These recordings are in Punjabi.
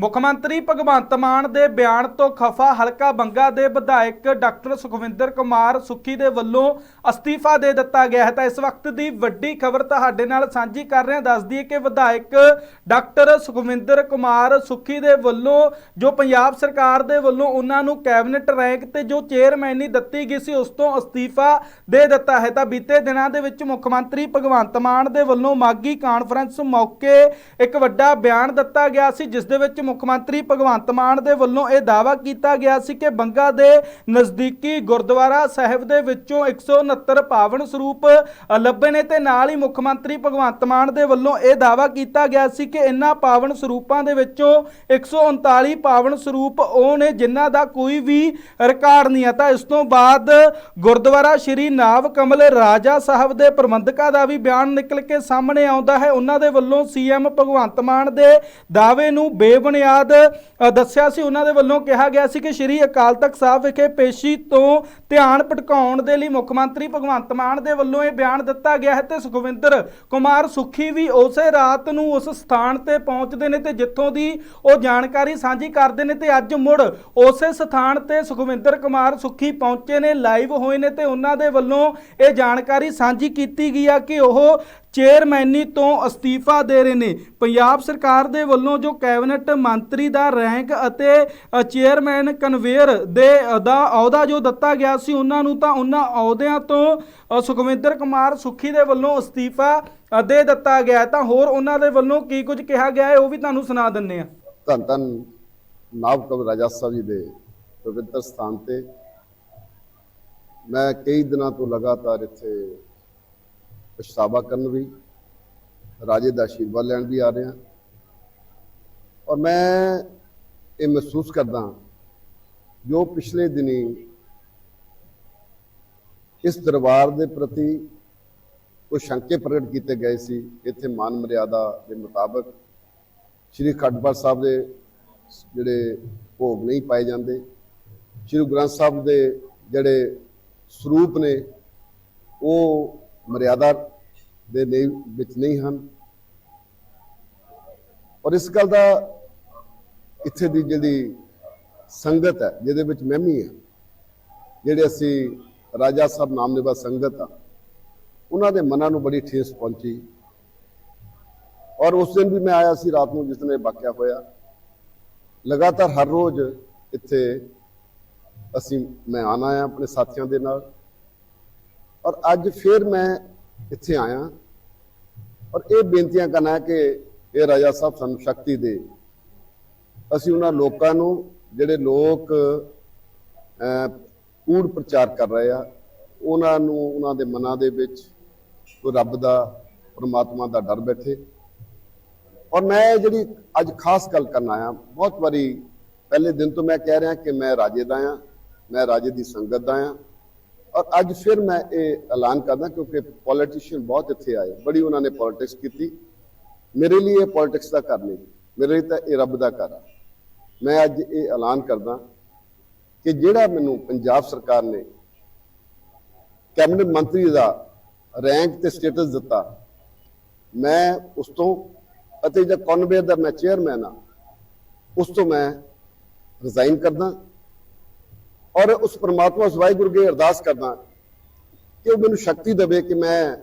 ਮੁੱਖ ਮੰਤਰੀ ਭਗਵੰਤ ਮਾਨ ਦੇ ਬਿਆਨ ਤੋਂ ਖਫਾ ਹਲਕਾ ਬੰਗਾ ਦੇ ਵਿਧਾਇਕ ਡਾਕਟਰ ਸੁਖਵਿੰਦਰ ਕੁਮਾਰ ਸੁੱਖੀ ਦੇ ਵੱਲੋਂ ਅਸਤੀਫਾ ਦੇ ਦਿੱਤਾ ਗਿਆ ਹੈ। ਤਾਂ ਇਸ ਵਕਤ ਦੀ ਵੱਡੀ ਖਬਰ ਤੁਹਾਡੇ ਨਾਲ ਸਾਂਝੀ ਕਰ ਰਹੇ ਹਾਂ ਦੱਸਦੀ ਹੈ ਕਿ ਵਿਧਾਇਕ ਡਾਕਟਰ ਸੁਖਵਿੰਦਰ ਕੁਮਾਰ ਸੁੱਖੀ ਦੇ ਵੱਲੋਂ ਜੋ ਪੰਜਾਬ ਸਰਕਾਰ ਦੇ ਵੱਲੋਂ ਉਹਨਾਂ ਨੂੰ ਕੈਬਨਿਟ ਰੈਂਕ ਤੇ ਜੋ ਚੇਅਰਮੈਨੀ ਦਿੱਤੀ ਗਈ ਸੀ, ਉਸ ਤੋਂ ਅਸਤੀਫਾ ਦੇ ਦਿੱਤਾ ਹੈ। ਤਾਂ ਬੀਤੇ ਦਿਨਾਂ ਦੇ ਵਿੱਚ ਮੁੱਖ ਮੰਤਰੀ ਭਗਵੰਤ ਮਾਨ ਦੇ ਵੱਲੋਂ ਮਾਗੀ ਕਾਨਫਰੰਸ ਮੌਕੇ ਇੱਕ ਵੱਡਾ ਬਿਆਨ ਦਿੱਤਾ ਗਿਆ ਸੀ, ਜਿਸ ਦੇ ਵਿੱਚ ਮੁੱਖ ਮੰਤਰੀ ਭਗਵੰਤ ਮਾਨ ਦੇ ਵੱਲੋਂ ਇਹ ਦਾਅਵਾ ਕੀਤਾ ਗਿਆ ਸੀ ਕਿ ਬੰਗਾ ਦੇ ਨਜ਼ਦੀਕੀ ਗੁਰਦੁਆਰਾ ਸਾਹਿਬ ਦੇ ਵਿੱਚੋਂ 169 ਪਾਵਨ ਸਰੂਪ ਲੱਭੇ ਨੇ ਤੇ ਨਾਲ ਹੀ ਮੁੱਖ ਮੰਤਰੀ ਭਗਵੰਤ ਮਾਨ ਦੇ ਵੱਲੋਂ ਇਹ ਦਾਅਵਾ ਕੀਤਾ ਗਿਆ ਸੀ ਕਿ ਇਨ੍ਹਾਂ ਪਾਵਨ ਸਰੂਪਾਂ ਦੇ ਵਿੱਚੋਂ 139 ਪਾਵਨ ਸਰੂਪ ਉਹ ਨੇ ਜਿਨ੍ਹਾਂ ਦਾ ਕੋਈ ਵੀ ਰਿਕਾਰਡ ਨਹੀਂ ਹੈ। ਤਾਂ ਇਸ ਤੋਂ ਬਾਅਦ ਗੁਰਦੁਆਰਾ ਸ਼੍ਰੀ ਨਾਵ ਕਮਲ ਰਾਜਾ ਸਾਹਿਬ ਦੇ ਪ੍ਰਬੰਧਕਾਂ ਦਾ ਵੀ ਬਿਆਨ ਨਿਕਲ ਕੇ ਸਾਹਮਣੇ ਆਉਂਦਾ ਹੈ। ਉਹਨਾਂ ਦੇ ਵੱਲੋਂ ਸੀਐਮ ਭਗਵੰਤ ਮਾਨ ਦੇ ਦਾਅਵੇ ਨੂੰ ਬੇਬੁਨਿਆਦ ਅ, ਦੱਸਿਆ ਸੀ ਉਹਨਾਂ ਦੇ ਵੱਲੋਂ ਕਿਹਾ ਗਿਆ ਸੀ ਕਿ ਸ਼੍ਰੀ ਅਕਾਲ ਤਖਤ ਸਾਹਿਬ ਵਿਖੇ ਪੇਸ਼ੀ ਤੋਂ ਧਿਆਨ ਭਟਕਾਉਣ ਦੇ ਲਈ ਮੁੱਖ ਮੰਤਰੀ ਭਗਵੰਤ ਮਾਨ ਦੇ ਵੱਲੋਂ ਇਹ ਬਿਆਨ ਦਿੱਤਾ ਗਿਆ ਹੈ ਤੇ ਸੁਖਵਿੰਦਰ ਕੁਮਾਰ ਸੁੱਖੀ ਵੀ ਉਸੇ ਰਾਤ ਨੂੰ ਉਸ ਸਥਾਨ ਤੇ ਪਹੁੰਚਦੇ ਨੇ ਤੇ ਜਿੱਥੋਂ ਦੀ ਉਹ ਜਾਣਕਾਰੀ ਸਾਂਝੀ ਕਰਦੇ ਨੇ ਤੇ ਅੱਜ ਮੁੜ ਉਸੇ ਸਥਾਨ ਤੇ ਸੁਖਵਿੰਦਰ ਕੁਮਾਰ ਸੁੱਖੀ ਪਹੁੰਚੇ ਨੇ ਲਾਈਵ ਹੋਏ ਨੇ ਤੇ ਉਹਨਾਂ ਦੇ ਵੱਲੋਂ ਇਹ ਜਾਣਕਾਰੀ ਸਾਂਝੀ ਕੀਤੀ ਗਈ ਆ ਕਿ ਉਹ ਚੇਅਰਮੈਨੀ ਤੋਂ ਅਸਤੀਫਾ ਦੇ ਰਹੇ ਨੇ। ਪੰਜਾਬ ਸਰਕਾਰ ਦੇ ਵੱਲੋਂ ਜੋ ਕੈਬਨਿਟ ਮੰਤਰੀ ਦਾ ਰੈਂਕ ਅਤੇ ਚੇਅਰਮੈਨ ਕਨਵੇਅਰ ਦੇ ਦਾ ਅਹੁਦਾ ਜੋ ਦਿੱਤਾ ਗਿਆ ਸੀ, ਉਹਨਾਂ ਨੂੰ ਤਾਂ ਉਹਨਾਂ ਅਹੁਦਿਆਂ ਤੋਂ ਸੁਖਵਿੰਦਰ ਕੁਮਾਰ ਸੁੱਖੀ ਦੇ ਵੱਲੋਂ ਅਸਤੀਫਾ ਦੇ ਦਿੱਤਾ ਗਿਆ ਤਾਂ ਹੋਰ ਉਹਨਾਂ ਦੇ ਵੱਲੋਂ ਕੀ ਕੁਝ ਕਿਹਾ ਗਿਆ ਹੈ, ਉਹ ਵੀ ਤੁਹਾਨੂੰ ਸੁਣਾ ਦਿੰਨੇ ਆ ਧੰਨ ਧੰਨ ਨਾਭ ਕਵ ਰਾਜਾ ਸਾਹਿਬ ਜੀ ਦੇ ਪਵਿੱਤਰ ਸਥਾਨ ਤੇ। ਮੈਂ ਕਈ ਦਿਨਾਂ ਤੋਂ ਲਗਾਤਾਰ ਇੱਥੇ ਪਛਤਾਵਾ ਕਰਨ ਵੀ, ਰਾਜੇ ਦਾ ਆਸ਼ੀਰਵਾਦ ਲੈਣ ਵੀ ਆ ਰਿਹਾ ਔਰ ਮੈਂ ਇਹ ਮਹਿਸੂਸ ਕਰਦਾ ਜੋ ਪਿਛਲੇ ਦਿਨੀ ਇਸ ਦਰਬਾਰ ਦੇ ਪ੍ਰਤੀ ਕੁਝ ਸ਼ੰਕੇ ਪ੍ਰਗਟ ਕੀਤੇ ਗਏ ਸੀ, ਇੱਥੇ ਮਾਨ ਮਰਿਆਦਾ ਦੇ ਮੁਤਾਬਕ ਸ਼੍ਰੀ ਖੰਡਪਾਠ ਸਾਹਿਬ ਦੇ ਜਿਹੜੇ ਭੋਗ ਨਹੀਂ ਪਾਏ ਜਾਂਦੇ, ਸ਼੍ਰੀ ਗ੍ਰੰਥ ਸਾਹਿਬ ਦੇ ਜਿਹੜੇ ਸਰੂਪ ਨੇ, ਉਹ ਮਰਿਆਦਾ ਦੇ ਨਹੀਂ ਵਿੱਚ ਨਹੀਂ ਹਨ। ਔਰ ਇਸ ਗੱਲ ਦਾ ਇੱਥੇ ਦੀ ਜਿਹੜੀ ਸੰਗਤ ਹੈ, ਜਿਹਦੇ ਵਿੱਚ ਮੈਂ ਵੀ ਹਾਂ, ਜਿਹੜੇ ਅਸੀਂ ਰਾਜਾ ਸਾਹਿਬ ਨਾਮ ਨਾਮਨੇਵਾ ਸੰਗਤ ਆ, ਉਹਨਾਂ ਦੇ ਮਨਾਂ ਨੂੰ ਬੜੀ ਠੇਸ ਪਹੁੰਚੀ। ਔਰ ਉਸ ਦਿਨ ਵੀ ਮੈਂ ਆਇਆ ਸੀ ਰਾਤ ਨੂੰ, ਜਿਸ ਦਿਨ ਇਹ ਵਾਕਿਆ ਹੋਇਆ। ਲਗਾਤਾਰ ਹਰ ਰੋਜ਼ ਇੱਥੇ ਅਸੀਂ, ਮੈਂ ਆਣਾ ਆ ਆਪਣੇ ਸਾਥੀਆਂ ਦੇ ਨਾਲ। ਔਰ ਅੱਜ ਫਿਰ ਮੈਂ ਇੱਥੇ ਆਇਆ। ਔਰ ਇਹ ਬੇਨਤੀਆਂ ਕਰਨਾ ਹੈ ਕਿ ਇਹ ਰਾਜਾ ਸਾਹਿਬ ਸਾਨੂੰ ਸ਼ਕਤੀ ਦੇ। ਅਸੀਂ ਉਹਨਾਂ ਲੋਕਾਂ ਨੂੰ, ਜਿਹੜੇ ਲੋਕ ਕੂੜ ਪ੍ਰਚਾਰ ਕਰ ਰਹੇ ਆ, ਉਹਨਾਂ ਨੂੰ ਉਹਨਾਂ ਦੇ ਮਨਾਂ ਦੇ ਵਿੱਚ ਕੋਈ ਰੱਬ ਦਾ, ਪਰਮਾਤਮਾ ਦਾ ਡਰ ਬੈਠੇ। ਔਰ ਮੈਂ ਜਿਹੜੀ ਅੱਜ ਖਾਸ ਗੱਲ ਕਰਨ ਆਇਆ, ਬਹੁਤ ਵਾਰੀ ਪਹਿਲੇ ਦਿਨ ਤੋਂ ਮੈਂ ਕਹਿ ਰਿਹਾ ਕਿ ਮੈਂ ਰਾਜੇ ਦਾ ਆ ਮੈਂ ਰਾਜੇ ਦੀ ਸੰਗਤ ਦਾ ਆ ਔਰ ਅੱਜ ਫਿਰ ਮੈਂ ਇਹ ਐਲਾਨ ਕਰਦਾ ਕਿਉਂਕਿ ਪੋਲੀਟੀਸ਼ੀਅਨ ਬਹੁਤ ਇੱਥੇ ਆਏ, ਬੜੀ ਉਹਨਾਂ ਨੇ ਪੋਲਿਟਿਕਸ ਕੀਤੀ। ਮੇਰੇ ਲਈ ਇਹ ਪੋਲਿਟਿਕਸ ਦਾ ਘਰ ਨਹੀਂ, ਮੇਰੇ ਲਈ ਤਾਂ ਇਹ ਰੱਬ ਦਾ ਘਰ ਆ। ਮੈਂ ਅੱਜ ਇਹ ਐਲਾਨ ਕਰਦਾ ਕਿ ਜਿਹੜਾ ਮੈਨੂੰ ਪੰਜਾਬ ਸਰਕਾਰ ਨੇ ਕੈਬਨਿਟ ਮੰਤਰੀ ਦਾ ਰੈਂਕ ਤੇ ਸਟੇਟਸ ਦਿੱਤਾ, ਮੈਂ ਉਸ ਤੋਂ ਅਤੇ ਜਿਹੜਾ ਕਨਵੇਅਰ ਦਾ ਮੈਂ ਚੇਅਰਮੈਨ ਆ, ਉਸ ਤੋਂ ਮੈਂ ਰਿਜ਼ਾਈਨ ਕਰਦਾ। ਔਰ ਉਸ ਪਰਮਾਤਮਾ ਉਸ ਵਾਹਿਗੁਰੂ ਅੱਗੇ ਅਰਦਾਸ ਕਰਦਾ ਕਿ ਉਹ ਮੈਨੂੰ ਸ਼ਕਤੀ ਦੇਵੇ ਕਿ ਮੈਂ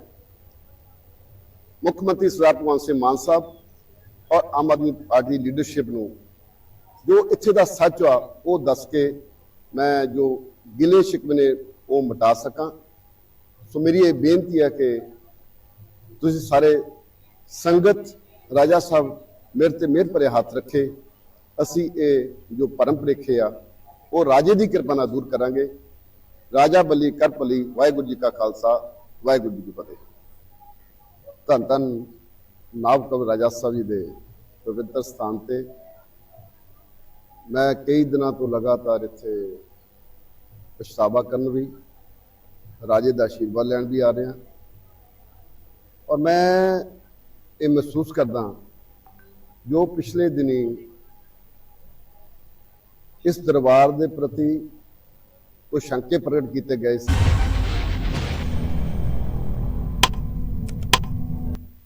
ਮੁੱਖ ਮੰਤਰੀ ਸਰਦਾਰ ਭਗਵੰਤ ਸਿੰਘ ਮਾਨ ਸਾਹਿਬ ਔਰ ਆਮ ਆਦਮੀ ਪਾਰਟੀ ਲੀਡਰਸ਼ਿਪ ਨੂੰ ਜੋ ਇੱਥੇ ਦਾ ਸੱਚ ਆ, ਉਹ ਦੱਸ ਕੇ ਮੈਂ ਜੋ ਗਿਲੇ ਸ਼ਿਕਵੇ ਨੇ ਉਹ ਮਿਟਾ ਸਕਾਂ। ਸੋ ਮੇਰੀ ਇਹ ਬੇਨਤੀ ਹੈ ਕਿ ਤੁਸੀਂ ਸਾਰੇ ਸੰਗਤ, ਰਾਜਾ ਸਾਹਿਬ ਮੇਰੇ ਤੇ ਮਿਹਰ ਭਰੇ ਹੱਥ ਰੱਖੇ। ਅਸੀਂ ਇਹ ਜੋ ਪਰਮ ਭੁਲੇਖੇ ਆ ਉਹ ਰਾਜੇ ਦੀ ਕਿਰਪਾ ਨਾਲ ਦੂਰ ਕਰਾਂਗੇ। ਰਾਜਾ ਬਲੀ, ਕਰ ਭਲੀ ਵਾਹਿਗੁਰੂ ਜੀ ਕਾ ਖਾਲਸਾ, ਵਾਹਿਗੁਰੂ ਜੀ ਕੀ ਫਤਿਹ। ਧੰਨ ਧੰਨ ਨਾਭ ਕਵ ਰਾਜਾ ਸਾਹਿਬ ਜੀ ਦੇ ਪਵਿੱਤਰ ਸਥਾਨ ਤੇ ਮੈਂ ਕਈ ਦਿਨਾਂ ਤੋਂ ਲਗਾਤਾਰ ਇੱਥੇ ਪਛਤਾਵਾ ਕਰਨ ਵੀ, ਰਾਜੇ ਦਾ ਆਸ਼ੀਰਵਾਦ ਲੈਣ ਵੀ ਆ ਰਿਹਾ। ਔਰ ਮੈਂ ਇਹ ਮਹਿਸੂਸ ਕਰਦਾ ਜੋ ਪਿਛਲੇ ਦਿਨੀ ਇਸ ਦਰਬਾਰ ਦੇ ਪ੍ਰਤੀ ਕੁਝ ਸ਼ੰਕੇ ਪ੍ਰਗਟ ਕੀਤੇ ਗਏ ਸੀ।